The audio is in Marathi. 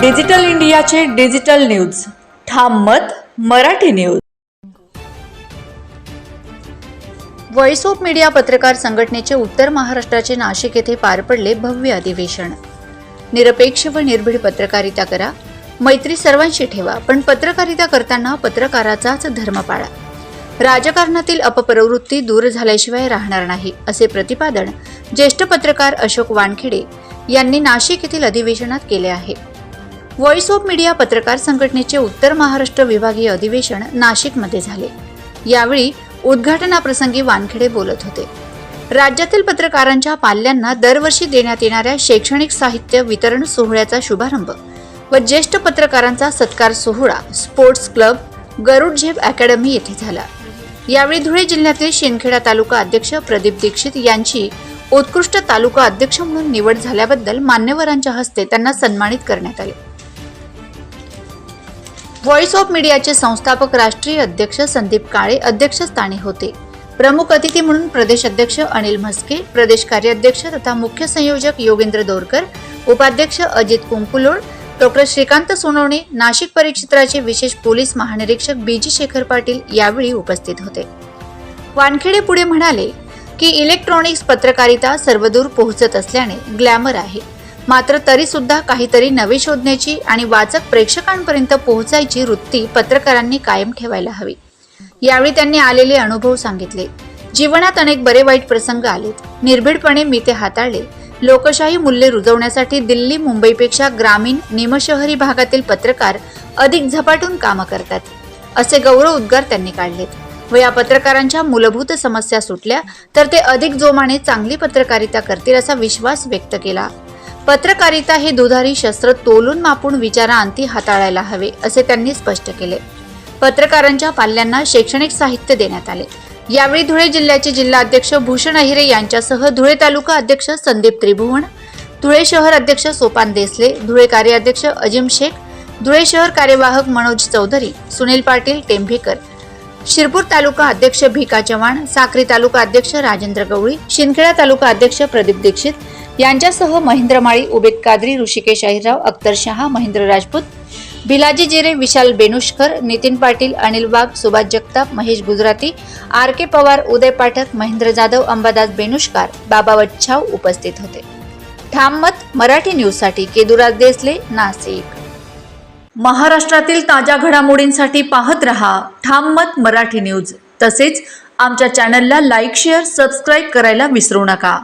डिजिटल इंडियाचे डिजिटल न्यूज. ठाम मत Marathi news. Voice of media पत्रकार संघटनेचे उत्तर महाराष्ट्राचे नाशिक येथे पार पडले भव्य अधिवेशन. निरपेक्ष व निर्भीड पत्रकारिता करा मैत्री सर्वांशी ठेवा पण पत्रकारिता करताना पत्रकाराचाच धर्म पाळा. राजकारणातील अपप्रवृत्ती दूर झाल्याशिवाय राहणार नाही असे प्रतिपादन ज्येष्ठ पत्रकार अशोक वानखेडे यांनी नाशिक येथील अधिवेशनात केले आहे. व्हॉइस ऑफ मीडिया पत्रकार संघटनेचे उत्तर महाराष्ट्र विभागीय अधिवेशन नाशिकमध्ये झाले. यावेळी उद्घाटनाप्रसंगी वानखेडे बोलत होते. राज्यातील पत्रकारांच्या पाल्यांना दरवर्षी देण्यात येणाऱ्या शैक्षणिक साहित्य वितरण सोहळ्याचा शुभारंभ व ज्येष्ठ पत्रकारांचा सत्कार सोहळा स्पोर्ट्स क्लब गरुड झेप अकॅडमी येथे झाला. यावेळी धुळे जिल्ह्यातील शिंदखेडा तालुका अध्यक्ष प्रदीप दीक्षित यांची उत्कृष्ट तालुका अध्यक्ष म्हणून निवड झाल्याबद्दल मान्यवरांच्या हस्ते त्यांना सन्मानित करण्यात आले. व्हॉइस ऑफ मीडियाचे संस्थापक राष्ट्रीय अध्यक्ष संदीप काळे अध्यक्षस्थानी होते. प्रमुख अतिथी म्हणून प्रदेश अध्यक्ष अनिल म्हस्के प्रदेश कार्याध्यक्ष तथा मुख्य संयोजक योगेंद्र दोरकर उपाध्यक्ष अजित कुंकुलोड डॉक्टर श्रीकांत सोनवणे नाशिक परिक्षेत्राचे विशेष पोलीस महानिरीक्षक बीजी शेखर पाटील यावेळी उपस्थित होते. वानखेडे पुढे म्हणाले की इलेक्ट्रॉनिक्स पत्रकारिता सर्वदूर पोहोचत असल्याने ग्लॅमर आहे. मात्र तरी सुद्धा काहीतरी नवे शोधण्याची आणि वाचक प्रेक्षकांपर्यंत पोहोचायची वृत्ती पत्रकारांनी कायम ठेवायला हवी. यावेळी त्यांनी आलेले अनुभव सांगितले. जीवनात अनेक बरे वाईट प्रसंग आलेत. निर्भीडपणे मी ते हाताळले. लोकशाही मूल्ये रुजवण्यासाठी दिल्ली मुंबईपेक्षा ग्रामीण निमशहरी भागातील पत्रकार अधिक झपाटून कामं करतात असे गौरव उद्गार त्यांनी काढलेत. व या पत्रकारांच्या मूलभूत समस्या सुटल्या तर ते अधिक जोमाने चांगली पत्रकारिता करतील असा विश्वास व्यक्त केला. पत्रकारिता हे दुधारी शस्त्र तोलून मापून विचारांती हाताळायला हवे असे त्यांनी स्पष्ट केले. पत्रकारांच्या पाल्यांना शैक्षणिक साहित्य देण्यात आले. यावेळी धुळे जिल्ह्याचे जिल्हा अध्यक्ष भूषण अहिरे यांच्यासह धुळे तालुका अध्यक्ष संदीप त्रिभुवन धुळे शहर अध्यक्ष सोपान देसले धुळे कार्याध्यक्ष अजिम शेख धुळे शहर कार्यवाहक मनोज चौधरी सुनील पाटील टेंभेकर शिरपूर तालुका अध्यक्ष भिका चव्हाण साक्री तालुका अध्यक्ष राजेंद्र गवळी शिंदखेडा तालुका अध्यक्ष प्रदीप दीक्षित यांच्यासह महेंद्र माळी उबेद कादरी ऋषिकेश अहिरराव अख्तर शहा महेंद्र राजपूत भिलाजी जिरे विशाल बेनुष्कर नितीन पाटील अनिल बाग सुभाष जगताप महेश गुजराती आर के पवार उदय पाठक महेंद्र जाधव अंबादास बेनुष्कार बाबा वच्छाव उपस्थित होते. ठाम मत मराठी न्यूजसाठी केदुराज देसले नाशिक. महाराष्ट्रातील ताज्या घडामोडींसाठी पाहत रहा ठाम मत मराठी न्यूज. तसेच आमच्या चॅनलला लाईक शेअर सबस्क्राईब करायला विसरू नका.